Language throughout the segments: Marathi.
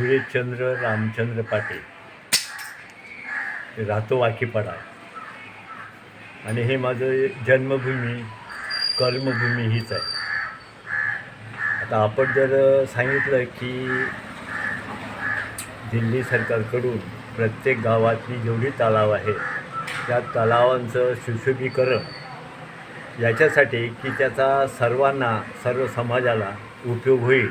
सुरेशचंद्र रामचंद्र पाटील. राहतो वाकीपाडा आणि हे माझं जन्मभूमी कर्मभूमी हीच आहे. आता आपण जर सांगितलं की दिल्ली सरकारकडून प्रत्येक गावातली जेवढी तलाव आहे त्या तलावांचं सुशोभीकरण याच्यासाठी की त्याचा सर्वांना सर्व समाजाला उपयोग होईल.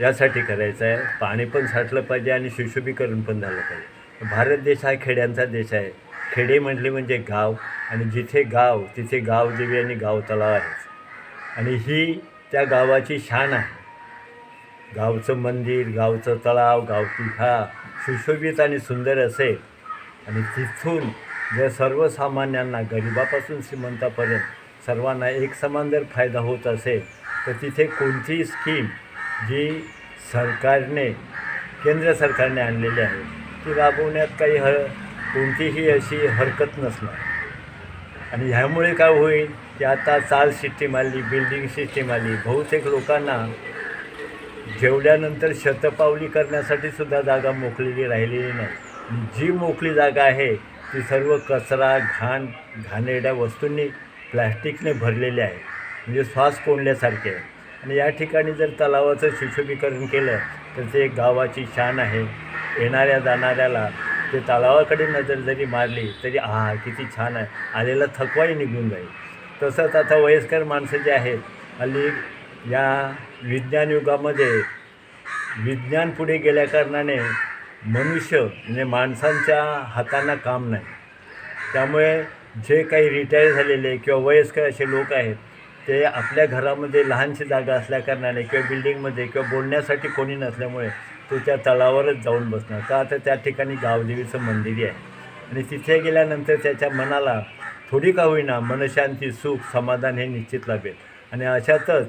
यासाठी करायचं आहे पाणी पण साठलं पाहिजे आणि सुशोभीकरण पण झालं पाहिजे. भारत देश हा खेड्यांचा देश आहे. खेडे म्हटले म्हणजे गाव आणि जिथे गाव तिथे गावदेवी आणि गाव तलाव आहे. आणि ही त्या गावाची शान आहे. गावचं मंदिर गावचं तलाव गावठी हा सुशोभित आणि सुंदर असेल. आणि तिथून जर सर्वसामान्यांना गरिबापासून श्रीमंतापर्यंत सर्वांना एक समान जर फायदा होत असेल तर तिथे कोणतीही स्कीम जी सरकारने केंद्र सरकारने आणलेली आहे ती राबवण्यात काही हर कोणतीही अशी हरकत नसणार. आणि ह्यामुळे काय होईल की आता चाल सिस्टीम आली बिल्डिंग सिस्टीम आली बहुतेक लोकांना जेवल्यानंतर शतपावली करण्यासाठी सुद्धा जागा मोकलेली राहिलेली नाही. जी मोकळी जागा आहे ती सर्व कचरा घाण घाणेरड्या वस्तूंनी प्लॅस्टिकने भरलेली आहे. म्हणजे श्वास कोंडल्यासारखे आहे. आणि या ठिकाणी जर तलावाचं सुशोभीकरण केलं तर ते एक गावाची शान आहे. येणाऱ्या जाणाऱ्याला ते तलावाकडे नजर जरी मारली तरी हा किती छान आहे. आलेला थकवाही निघून जाईल. तसंच आता वयस्कर माणसं जे आहेत हल्ली या विज्ञान युगामध्ये विज्ञान पुढे गेल्या कारणाने मनुष्य म्हणजे माणसांच्या हातांना काम नाही. त्यामुळे जे काही रिटायर झालेले किंवा वयस्कर असे लोक आहेत ते आपल्या घरामध्ये लहानशी जागा असल्याकारणाने किंवा बिल्डिंगमध्ये किंवा बोलण्यासाठी कोणी नसल्यामुळे तो त्या तळावरच जाऊन बसणार. का तर त्या ठिकाणी गावदेवीचं मंदिर आहे. आणि तिथे गेल्यानंतर त्याच्या मनाला थोडी का होईना मनशांती सुख समाधान हे निश्चित लाभेल. आणि अशातच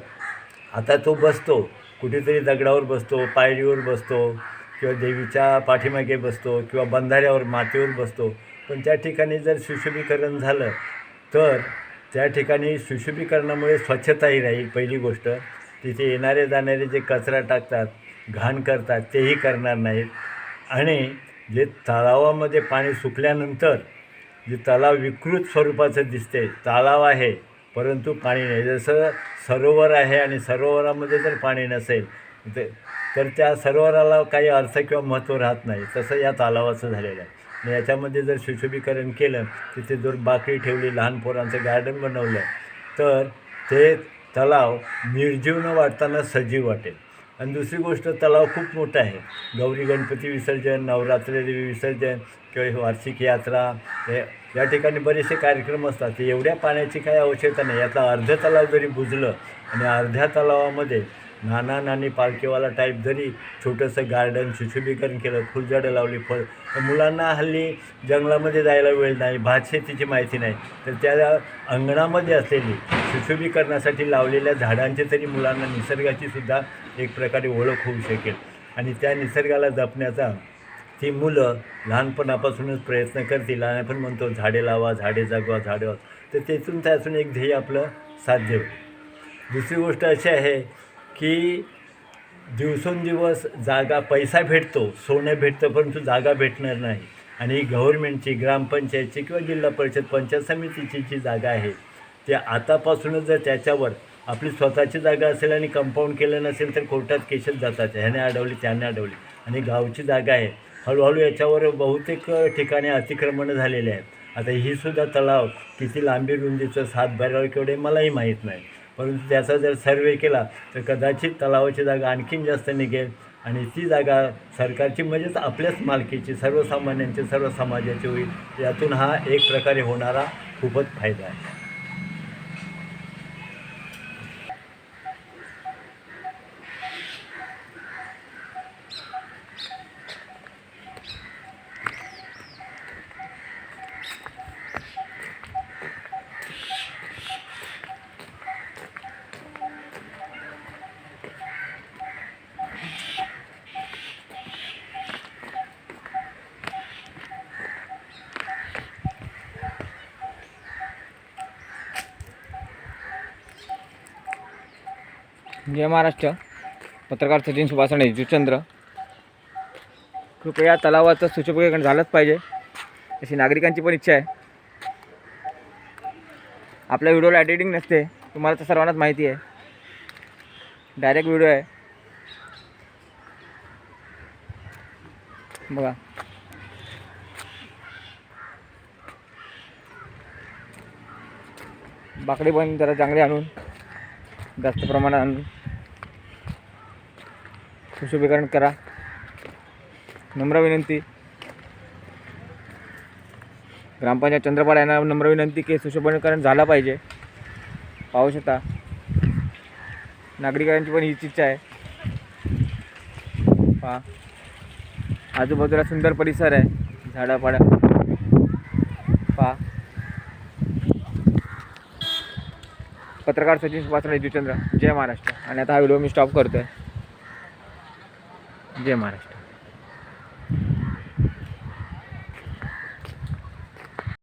आता तो बसतो कुठेतरी दगडावर बसतो पायरीवर बसतो किंवा देवीच्या पाठीमागे बसतो किंवा बंधाऱ्यावर मातीवर बसतो. पण त्या ठिकाणी जर सुशोभीकरण झालं तर त्या ठिकाणी सुशोभीकरणामुळे स्वच्छताही राहील पहिली गोष्ट. तिथे येणारे जाणारे जे कचरा टाकतात घाण करतात तेही करणार नाहीत. आणि जे तलावामध्ये पाणी सुकल्यानंतर जे तलाव विकृत स्वरूपाचं दिसते तलाव आहे परंतु पाणी नाही. जसं सरोवर आहे आणि सरोवरामध्ये जर पाणी नसेल ते- तर त्या सरोवराला काही अर्थ किंवा महत्त्व राहत नाही. तसं या तलावाचं झालेलं आहे. याच्यामध्ये जर सुशोभीकरण केलं तिथे जर बाकरी ठेवली लहान पोरांचं गार्डन बनवलं तर ते तलाव निर्जीव न वाटताना सजीव वाटेल. आणि दुसरी गोष्ट तलाव खूप मोठा आहे. गौरी गणपती विसर्जन नवरात्री देवी विसर्जन किंवा वार्षिक यात्रा हे या ठिकाणी बरेचसे कार्यक्रम असतात. ते एवढ्या पाण्याची काही आवश्यकता नाही. यातला अर्ध तलाव जरी बुजलं आणि अर्ध्या तलावामध्ये नाना नानी पालखीवाला टाईप जरी छोटंसं गार्डन सुशोभीकरण केलं फुलझाडं लावली फळ तर मुलांना हल्ली जंगलामध्ये जायला वेळ नाही भात शेतीची माहिती नाही. तर त्या अंगणामध्ये असलेली सुशोभीकरणासाठी लावलेल्या झाडांचे तरी मुलांना निसर्गाची सुद्धा एक प्रकारे ओळख होऊ शकेल. आणि त्या निसर्गाला जपण्याचा ती मुलं लहानपणापासूनच प्रयत्न करतील. आणि आपण म्हणतो झाडे लावा झाडे जगवा झाडे तर तेथून त्यातून एक ध्येय आपलं साध्य होईल. दुसरी गोष्ट अशी आहे की दिवसेंदिवस जागा पैसा भेटतो सोनं भेटतं परंतु जागा भेटणार नाही. आणि गव्हर्मेंटची ग्रामपंचायतची किंवा जिल्हा परिषद पंचायत समितीची जी जागा आहे ते आतापासूनच जर त्याच्यावर आपली स्वतःची जागा असेल आणि कंपाऊंड केलं नसेल तर कोर्टात केसेस जातात. ह्याने अडवली त्याने अडवली. आणि गावची जागा आहे. हळूहळू याच्यावर बहुतेक ठिकाणी अतिक्रमणं झालेले आहेत. आता ही सुद्धा तलाव किती लांबी रुंदीचं सात बारावर केवढे मलाही माहीत नाही. परंतु त्याचा जर सर्वे केला तर कदाचित तलावाची जागा आणखीन जास्त निघेल आणि ती जागा सरकारची म्हणजेच आपल्याच मालकीची सर्वसामान्यांची सर्व समाजाची होईल. यातून हा एक प्रकारे होणारा खूपच फायदा आहे. जय महाराष्ट्र. पत्रकार सचिन सुभाषणे जुचंद्र. कृपया तलावाचं सुशोभीकरण झालंच पाहिजे. अशी नागरिकांची पण इच्छा आहे. आपल्या व्हिडिओला एडिटिंग नसते. तुम्हाला तर सर्वांनाच माहिती आहे. डायरेक्ट व्हिडिओ आहे. बघा. बाकडे पण जरा चांगले आणून जास्त प्रमाणात आणून. सुशोभीकरण करा. नम्र विनंती. ग्रामपंचायत चंद्रपाड यांना नम्र विनंती की सुशोभीकरण झालं पाहिजे. पाहू शकता. नागरिकांची पण हीच इच्छा आहे. पहा. आजूबाजूला सुंदर परिसर आहे. झाडापाडा. पहा. पत्रकार सचिन सुभाष जुचंद्र जय महाराष्ट्र. आणि आता हा व्हिडिओ मी स्टॉप करतो आहे जय महाराष्ट्र